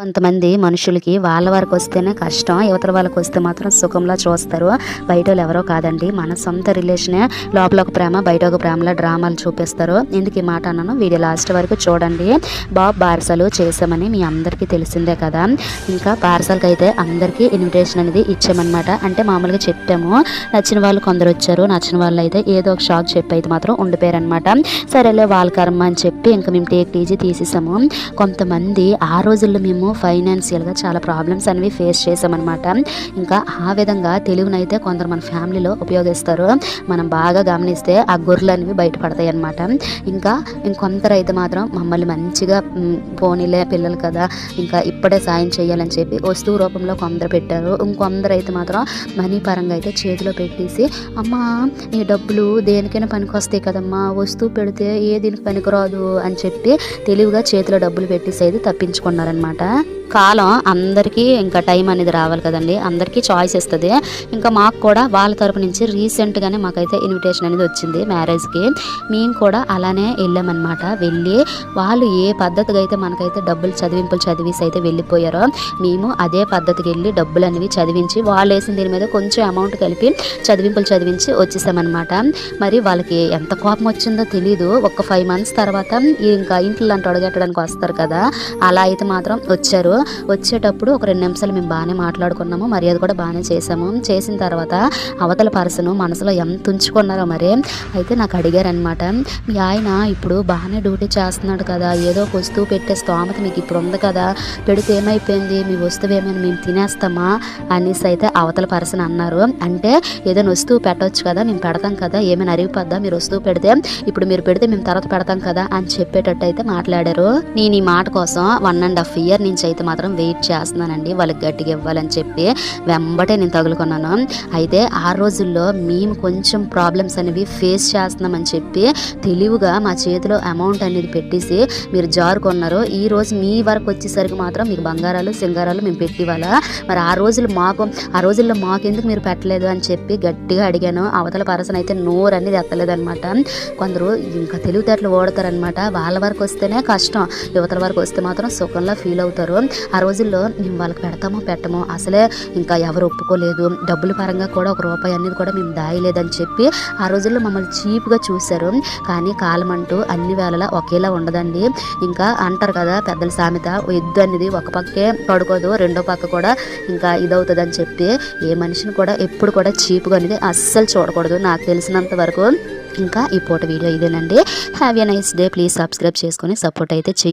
కొంతమంది మనుషులకి వాళ్ళ వరకు వస్తేనే కష్టం యువతల వాళ్ళకి వస్తే మాత్రం సుఖంలా చూస్తారు. బయట వాళ్ళు ఎవరో కాదండి. మన సొంత రిలేషనే లోపల ఒక ప్రేమ బయట ఒక ప్రేమలో డ్రామాలు చూపిస్తారు. ఎందుకు ఈ మాట అన్నాను. వీడియో లాస్ట్ వరకు చూడండి. బాబ్ బార్సలు చేసామని మీ అందరికీ తెలిసిందే కదా. ఇంకా పార్సల్కి అయితే అందరికీ ఇన్విటేషన్ అనేది ఇచ్చామన్నమాట. అంటే మామూలుగా చెప్పాము. నచ్చిన వాళ్ళు కొందరు వచ్చారు. నచ్చిన వాళ్ళు అయితే ఏదో ఒక షాక్ చెప్పి అయితే మాత్రం ఉండిపోయారనమాట సరేలే వాళ్ళ కర్మ అని చెప్పి ఇంకా మేము టేక్ టీజీ తీసేసాము. కొంతమంది ఆ రోజుల్లో మేము ఫైనాన్షియల్గా చాలా ప్రాబ్లమ్స్ అనేవి ఫేస్ చేసామన్నమాట ఇంకా ఆ విధంగా తెలుగునైతే కొందరు మన ఫ్యామిలీలో ఉపయోగిస్తారు. మనం బాగా గమనిస్తే ఆ గొర్రెలు అనేవి బయటపడతాయి అనమాట ఇంకా ఇంకొందరైతే మాత్రం మమ్మల్ని మంచిగా పోనీలే పిల్లలు కదా ఇంకా ఇప్పుడే సాయం చేయాలని చెప్పి వస్తువు రూపంలో కొందరు పెట్టారు. ఇంకొందరు అయితే మాత్రం మనీ పరంగా అయితే చేతిలో పెట్టేసి అమ్మా ఈ డబ్బులు దేనికైనా పనికొస్తాయి కదమ్మా వస్తువు పెడితే ఏ దీనికి పనికిరాదు అని చెప్పి తెలివిగా చేతిలో డబ్బులు పెట్టేసి అయితే తప్పించుకున్నారనమాట కాలం అందరికీ ఇంకా టైం అనేది రావాలి కదండి. అందరికీ చాయిస్ ఇస్తుంది ఇంకా మాకు కూడా వాళ్ళ తరపు నుంచి రీసెంట్గానే మాకైతే ఇన్విటేషన్ అనేది వచ్చింది మ్యారేజ్కి మేము కూడా అలానే వెళ్ళామన్నమాట. వెళ్ళి వాళ్ళు ఏ పద్ధతిగా అయితే మనకైతే డబ్బులు చదివింపులు చదివేసి అయితే వెళ్ళిపోయారో మేము అదే పద్ధతికి వెళ్ళి డబ్బులు అనేవి చదివించి వాళ్ళు వేసిన దీని మీద కొంచెం అమౌంట్ కలిపి చదివింపులు చదివించి వచ్చేసామన్నమాట. మరి వాళ్ళకి ఎంత కోపం వచ్చిందో తెలియదు ఒక ఫైవ్ మంత్స్ తర్వాత ఇంకా ఇంట్లో అంటూ అడగట్టడానికి వస్తారు కదా. అలా అయితే మాత్రం వచ్చారు. వచ్చేటప్పుడు ఒక రెండు నిమిషాలు మేము బాగానే మాట్లాడుకున్నాము. మర్యాద కూడా బాగానే చేసాము చేసిన తర్వాత అవతల పర్సన్ మనసులో ఎంత ఉంచుకున్నారో మరి అయితే నాకు అడిగారనమాట మీ ఆయన ఇప్పుడు బాగానే డ్యూటీ చేస్తున్నాడు కదా ఏదో ఒక వస్తువు పెట్టే స్తోమత మీకు ఇప్పుడు ఉంది కదా పెడితే ఏమైపోయింది మీ వస్తువు ఏమైనా మేము తినేస్తామా అనేసి అయితే అవతల పర్సన్ అన్నారు. అంటే ఏదైనా వస్తువు పెట్టవచ్చు కదా మేము పెడతాం కదా ఏమైనా అరిగిపోద్దా మీరు వస్తువు పెడితే ఇప్పుడు మీరు పెడితే మేము తర్వాత పెడతాం కదా అని చెప్పేటట్టు అయితే మాట్లాడారు. నేను ఈ మాట కోసం వన్ అండ్ హాఫ్ ఇయర్ నుంచి అయితే మాత్రం వెయిట్ చేస్తున్నానండి. వాళ్ళకి గట్టిగా ఇవ్వాలని చెప్పి వెంబటే నేను తగులుకున్నాను. అయితే ఆ రోజుల్లో మేము కొంచెం ప్రాబ్లమ్స్ అనేవి ఫేస్ చేస్తున్నామని చెప్పి తెలివిగా మా చేతిలో అమౌంట్ అనేది పెట్టేసి మీరు జారు కొన్నారు. ఈ రోజు మీ వరకు వచ్చేసరికి మాత్రం మీకు బంగారాలు సింగారాలు మేము పెట్టివాళ్ళ మరి ఆ రోజులు మాకు ఆ రోజుల్లో మాకెందుకు మీరు పెట్టలేదు అని చెప్పి గట్టిగా అడిగాను. అవతల పర్సన్ అయితే నోరు అనేది ఎత్తలేదనమాట కొందరు ఇంకా తెలివితేటలు ఓడతారనమాట వాళ్ళ వరకు వస్తేనే కష్టం. యువతల వరకు వస్తే మాత్రం సుఖంలో ఫీల్ అవుతారు. ఆ రోజుల్లో మేము వాళ్ళకి పెడతామో పెట్టమో అసలే ఇంకా ఎవరు ఒప్పుకోలేదు. డబ్బుల పరంగా కూడా ఒక రూపాయి అనేది కూడా మేము దాయలేదని చెప్పి ఆ రోజుల్లో మమ్మల్ని చీప్గా చూశారు. కానీ కాలం అంటూ అన్ని వేళలా ఒకేలా ఉండదండి. ఇంకా అంటారు కదా పెద్దల సామెత ఎద్దు అనేది ఒక పక్కే పడుకోదు రెండో పక్క కూడా ఇంకా ఇదవుతుంది అని చెప్పి ఏ మనిషిని కూడా ఎప్పుడు కూడా చీప్గా అనేది అస్సలు చూడకూడదు. నాకు తెలిసినంత వరకు ఇంకా ఈ పూట వీడియో ఇదేనండి. Have a nice day please subscribe చేసుకొని సపోర్ట్ అయితే చెయ్యి